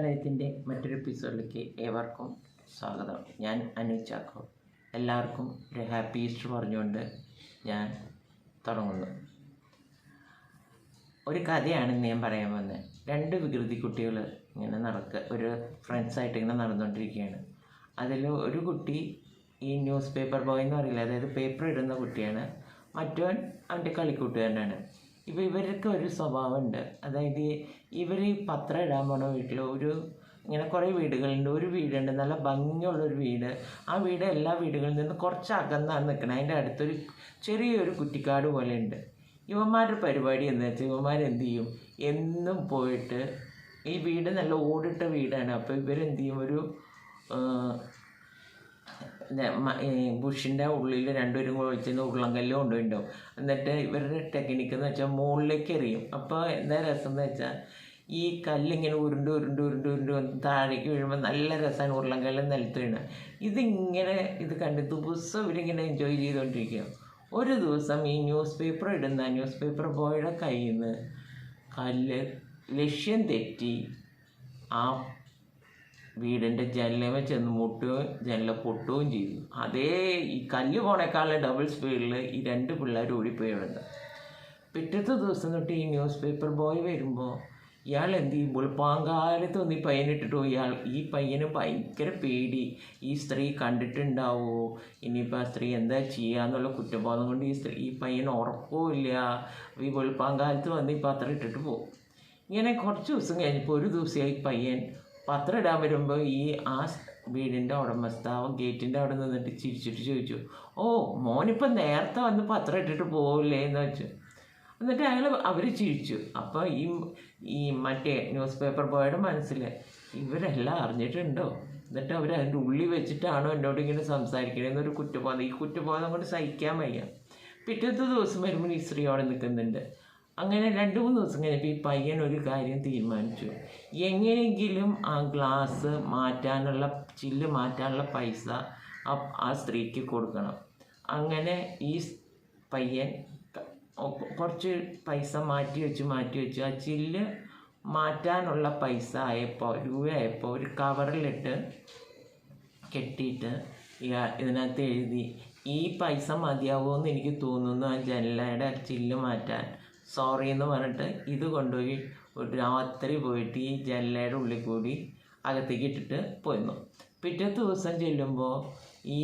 ജാലയത്തിന്റെ മറ്റൊരു എപ്പിസോഡിലേക്ക് ഏവർക്കും സ്വാഗതം. ഞാൻ അനു ചാക്കോ. എല്ലാവർക്കും ഒരു ഹാപ്പി ഈസ്റ്റർ പറഞ്ഞുകൊണ്ട് ഞാൻ തുടങ്ങുന്നു. ഒരു കഥയാണ് ഞാൻ പറയാൻ വന്നത് രണ്ട് വികൃതി കുട്ടികൾ ഇങ്ങനെ നടക്കുക ഒരു ഫ്രണ്ട്സായിട്ട് ഇങ്ങനെ നടന്നുകൊണ്ടിരിക്കുകയാണ്. അതിൽ ഒരു കുട്ടി ഈ ന്യൂസ് പേപ്പർ ബോയ് എന്ന് പറയില്ല അതായത് പേപ്പർ ഇടുന്ന കുട്ടിയാണ്. മറ്റവൻ അവന്റെ കളിക്കൂട്ടുകാരനാണ്. ഇപ്പോൾ ഇവർക്ക് ഒരു സ്വഭാവമുണ്ട്. അതായത് ഇവർ പത്രം ഇടാൻ പോണ വീട്ടിൽ ഒരു ഇങ്ങനെ കുറേ വീടുകളുണ്ട്. ഒരു വീടുണ്ട്. നല്ല ഭംഗിയുള്ളൊരു വീട്. ആ വീട് എല്ലാ വീടുകളിൽ നിന്ന് കുറച്ച് അകന്നാണ് നിൽക്കുന്നത് അതിന്റെ അടുത്തൊരു ചെറിയൊരു കുറ്റിക്കാട് പോലെ ഉണ്ട് യുവന്മാരുടെ പരിപാടി എന്താ വെച്ചാൽ യുവന്മാരെന്ത് ചെയ്യും? എന്നും പോയിട്ട് ഈ വീട് നല്ല ഓടിട്ട വീടാണ്. അപ്പോൾ ഇവരെന്ത് ചെയ്യും? ഒരു ബുഷിന്റെ ഉള്ളിൽ രണ്ടുപേരും കൂടെ വെച്ചിരുന്ന് കല്ലും കൊണ്ടുപോയിട്ടുണ്ടാവും. എന്നിട്ട് ഇവരുടെ ടെക്നിക്ക് എന്ന് വെച്ചാൽ മുകളിലേക്ക് എറിയും. അപ്പോൾ എന്താ രസം എന്ന് വെച്ചാൽ ഈ കല്ലിങ്ങനെ ഉരുണ്ട് ഉരുണ്ട് ഉരുണ്ട് ഉരുണ്ട് വന്ന് താഴേക്ക് വീഴുമ്പോൾ നല്ല രസമാണ് ഉരുളങ്കല്ല് നിലത്ത് വീണ് ഇതിങ്ങനെ ഇത് കണ്ട് ദിവസം ഇവരിങ്ങനെ എൻജോയ് ചെയ്തുകൊണ്ടിരിക്കുക ഒരു ദിവസം ഈ ന്യൂസ് പേപ്പർ ഇടുന്ന ന്യൂസ് പേപ്പർ ബോയുടെ കയ്യിൽ നിന്ന് കല്ല് ലക്ഷ്യം തെറ്റി. ആ വീടിന്റെ ജനലമ ചെന്ന് മുട്ടുകയും ജനല പൊട്ടുകയും ചെയ്തു. അതേ ഈ കല്ല് പോണേക്കാളും ഡബിൾ സ്പീഡിൽ ഈ രണ്ട് പിള്ളേർ ഓടിപ്പോയുണ്ട് പിറ്റത്തെ ദിവസം തൊട്ട് ഈ ന്യൂസ് പേപ്പർ ബോയ് വരുമ്പോൾ ഇയാൾ എന്ത് ചെയ്യും? വെളുപ്പാങ്കാലത്ത് ഒന്ന് ഈ പയ്യനിട്ടിട്ടു ഇയാൾ ഈ പയ്യന് ഭയങ്കര പേടി. ഈ സ്ത്രീ കണ്ടിട്ടുണ്ടാവോ? ഇനിയിപ്പോൾ ആ സ്ത്രീ എന്താ ചെയ്യാന്നുള്ള കുറ്റബോധം കൊണ്ട് ഈ സ്ത്രീ ഈ പയ്യന് ഉറക്കമില്ല ഈ വെളുപ്പാങ്കാലത്ത് വന്ന് ഈ പത്രം ഇട്ടിട്ട് പോകും ഇങ്ങനെ കുറച്ച് ദിവസം കഴിഞ്ഞപ്പോൾ ഒരു ദിവസമായി പയ്യൻ പത്രം ഇടാൻ വരുമ്പോൾ ഈ ആ വീടിന്റെ ഉടമസ്ഥാവ് ഗേറ്റിന്റെ അവിടെ നിന്നിട്ട് ചിരിച്ചിട്ട് ചോദിച്ചു ഓ മോനിപ്പം നേരത്തെ വന്ന് പത്രം ഇട്ടിട്ട് പോവില്ലേ? എന്ന് വെച്ചു എന്നിട്ട് അയാൾ അവർ ചിരിച്ചു. അപ്പോൾ ഈ ഈ മറ്റേ ന്യൂസ് പേപ്പർ ബോയുടെ മനസ്സിൽ ഇവരെല്ലാം അറിഞ്ഞിട്ടുണ്ടോ? എന്നിട്ട് അവർ അതിന്റെ ഉള്ളിൽ വെച്ചിട്ടാണോ എന്നോട് ഇങ്ങനെ സംസാരിക്കണമെന്നൊരു കുറ്റബോധം. ഈ കുറ്റബോധം കൊണ്ട് സഹിക്കാൻ വയ്യ. പിറ്റത്തെ ദിവസം വരുമ്പോൾ ഈ സ്ത്രീ അവിടെ നിൽക്കുന്നുണ്ട്. അങ്ങനെ രണ്ട് മൂന്ന് ദിവസം കഴിഞ്ഞപ്പോൾ ഈ പയ്യൻ ഒരു കാര്യം തീരുമാനിച്ചു. എങ്ങനെയെങ്കിലും ആ ഗ്ലാസ് മാറ്റാനുള്ള ചില്ല് മാറ്റാനുള്ള പൈസ ആ സ്ത്രീക്ക് കൊടുക്കണം. അങ്ങനെ ഈ പയ്യൻ കുറച്ച് പൈസ മാറ്റി വെച്ച് മാറ്റി വെച്ച് ആ ചില്ല് മാറ്റാനുള്ള പൈസ ആയപ്പോൾ രൂപയായപ്പോൾ ഒരു കവറിലിട്ട് കെട്ടിയിട്ട് ഇതിനകത്ത് എഴുതി ഈ പൈസ മതിയാവുമെന്ന് എനിക്ക് തോന്നുന്നു ആ ജനലയുടെ ചില്ല് മാറ്റാൻ. സോറി എന്ന് പറഞ്ഞിട്ട് ഇത് കൊണ്ടുപോയി ഒരു രാത്രി പോയിട്ട് ഈ ജനലയുടെ ഉള്ളിൽ കൂടി അകത്തേക്ക് ഇട്ടിട്ട് പോയിരുന്നു പിറ്റത്തെ ദിവസം ചെല്ലുമ്പോൾ ഈ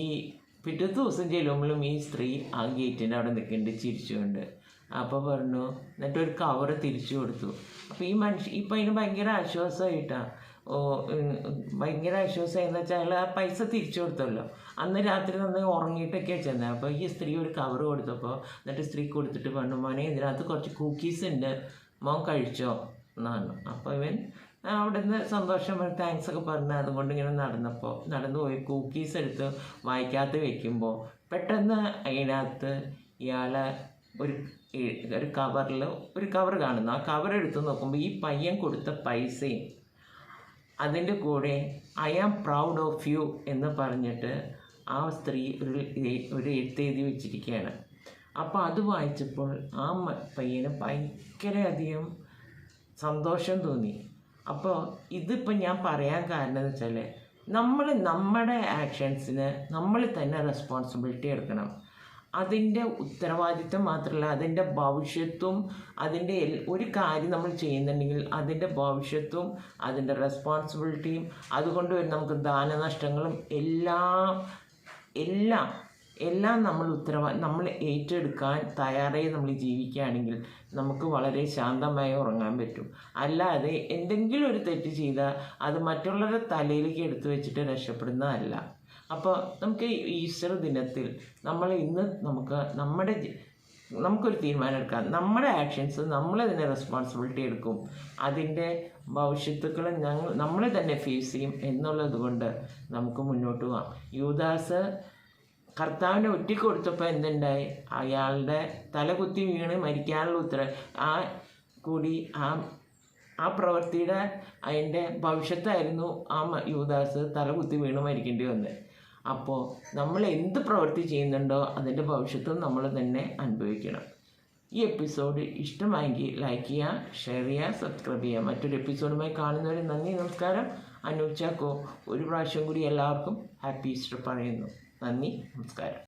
പിറ്റത്തെ ദിവസം ചെല്ലുമ്പോഴും ഈ സ്ത്രീ ആ ഗേറ്റിന്റെ അവിടെ നിൽക്കുന്നുണ്ട് ചിരിച്ചുകൊണ്ട്. അപ്പോൾ പറഞ്ഞു എന്നിട്ട് ഒരു കവറ് തിരിച്ചു കൊടുത്തു. അപ്പോൾ ഈ മനുഷ്യ ഇപ്പം അതിന് ഭയങ്കര ആശ്വാസമായിട്ടാണ് ഭയങ്കര ഇഷ്യൂസ് എന്ന് വെച്ചാൽ അയാൾ ആ പൈസ തിരിച്ചു കൊടുത്തല്ലോ. അന്ന് രാത്രി നന്ന് ഉറങ്ങിയിട്ടൊക്കെയാണ് ചെന്നത് അപ്പോൾ ഈ സ്ത്രീ ഒരു കവർ കൊടുത്തപ്പോൾ എന്നിട്ട് സ്ത്രീ കൊടുത്തിട്ട് പറഞ്ഞു മോനെ ഇതിനകത്ത് കുറച്ച് കുക്കീസ് ഉണ്ട്. മോൻ കഴിച്ചോ? എന്നാണ് അപ്പോൾ ഇവൻ അവിടെ നിന്ന് സന്തോഷം താങ്ക്സ് ഒക്കെ പറഞ്ഞ് അതുകൊണ്ട് ഇങ്ങനെ നടന്നപ്പോൾ നടന്നു പോയി. കുക്കീസ് എടുത്ത് വായിക്കാത്ത വെക്കുമ്പോൾ പെട്ടെന്ന് അതിനകത്ത് ഇയാളെ ഒരു ഒരു കവറിൽ ഒരു കവർ കാണുന്നു. ആ കവർ എടുത്ത് നോക്കുമ്പോൾ ഈ പയ്യൻ കൊടുത്ത പൈസയും അതിന്റെ കൂടെ I am proud of you എന്ന് പറഞ്ഞിട്ട് ആ സ്ത്രീ ഒരു ഒരു എഴുത്തെഴുതി വെച്ചിരിക്കുകയാണ്. അപ്പോൾ അത് വായിച്ചപ്പോൾ ആ പയ്യന് ഭയങ്കര അധികം സന്തോഷം തോന്നി. അപ്പോൾ ഇതിപ്പോൾ ഞാൻ പറയാൻ കാരണം എന്ന് വെച്ചാൽ നമ്മൾ നമ്മുടെ ആക്ഷൻസിന് നമ്മൾ തന്നെ റെസ്പോൺസിബിലിറ്റി എടുക്കണം. അതിന്റെ ഉത്തരവാദിത്വം മാത്രമല്ല അതിന്റെ ഭവിഷ്യത്വം അതിന്റെ ഒരു കാര്യം നമ്മൾ ചെയ്യുന്നുണ്ടെങ്കിൽ അതിന്റെ ഭവിഷ്യത്വം അതിന്റെ റെസ്പോൺസിബിലിറ്റിയും അതുകൊണ്ട് നമുക്ക് ദാനനഷ്ടങ്ങളും എല്ലാം എല്ലാം എല്ലാം നമ്മൾ ഉത്തരവാ നമ്മൾ ഏറ്റെടുക്കാൻ തയ്യാറായി നമ്മൾ ജീവിക്കുകയാണെങ്കിൽ നമുക്ക് വളരെ ശാന്തമായി ഉറങ്ങാൻ പറ്റും. അല്ലാതെ എന്തെങ്കിലും ഒരു തെറ്റ് ചെയ്താൽ അത് മറ്റുള്ളവരുടെ തലയിലേക്ക് എടുത്തു വെച്ചിട്ട് രക്ഷപ്പെടുന്നതല്ല. അപ്പോൾ നമുക്ക് ഈസ്റ്റർ ദിനത്തിൽ നമ്മൾ ഇന്ന് നമുക്ക് നമ്മുടെ നമുക്കൊരു തീരുമാനം എടുക്കാം. നമ്മുടെ ആക്ഷൻസ് നമ്മൾ തന്നെ റെസ്പോൺസിബിലിറ്റി എടുക്കും. അതിന്റെ ഭവിഷ്യത്തുക്കൾ ഞങ്ങൾ നമ്മൾ തന്നെ ഫേസ് ചെയ്യും എന്നുള്ളത് കൊണ്ട് നമുക്ക് മുന്നോട്ട് പോകാം യൂദാസ് കർത്താവിനെ ഒറ്റിക്കൊടുത്തപ്പോൾ എന്തുണ്ടായി? അയാളുടെ തലകുത്തി വീണ് മരിക്കാനുള്ള ഉത്തരവ്. ആ കൂടി ആ ആ പ്രവൃത്തിയുടെ അതിന്റെ ഭവിഷ്യത്തായിരുന്നു ആ യൂദാസ് തലകുത്തി വീണ് മരിക്കേണ്ടി വന്നത്. അപ്പോൾ നമ്മൾ എന്ത് പ്രവൃത്തി ചെയ്യുന്നുണ്ടോ അതിന്റെ ഭവിഷ്യത്തും നമ്മൾ തന്നെ അനുഭവിക്കണം. ഈ എപ്പിസോഡ് ഇഷ്ടമായെങ്കിൽ ലൈക്ക് ചെയ്യുക ഷെയർ ചെയ്യുക സബ്സ്ക്രൈബ് ചെയ്യുക. മറ്റൊരു എപ്പിസോഡുമായി കാണുന്നവരെ നന്ദി നമസ്കാരം. അനൂപ് ഒരു പ്രാവശ്യം കൂടി എല്ലാവർക്കും ഹാപ്പി ഈസ്റ്റർ പറയുന്നു. നന്ദി നമസ്കാരം.